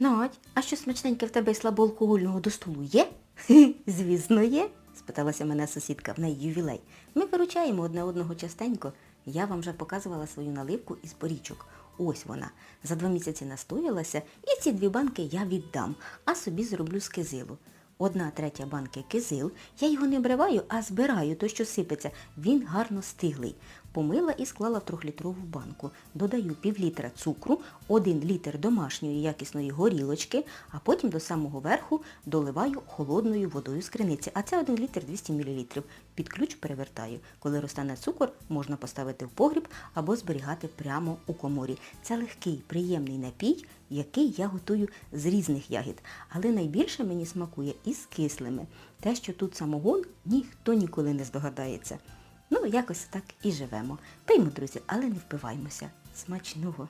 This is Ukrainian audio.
Надь, а що смачненьке в тебе й слабоалкогольного до столу є? Звісно, є, спиталася мене сусідка, в неї ювілей. Ми виручаємо одне одного частенько. Я вам вже показувала свою наливку із порічок. Ось вона. За два місяці настоялася, і ці дві банки я віддам, а собі зроблю з кизилу. Одна третя банки кизил, я його не обриваю, а збираю, то що сипеться. Він гарно стиглий. Помила і склала в трьохлітрову банку. Додаю пів літра цукру, один літр домашньої якісної горілочки, а потім до самого верху доливаю холодною водою з криниці. А це 1 літр 200 мл. Під ключ перевертаю. Коли розтане цукор, можна поставити в погріб або зберігати прямо у коморі. Це легкий, приємний напій, який я готую з різних ягід. Але найбільше мені смакує із кислими. Те, що тут самогон, ніхто ніколи не здогадається. Ну, якось так і живемо. Пиймо, друзі, але не впиваймося. Смачного!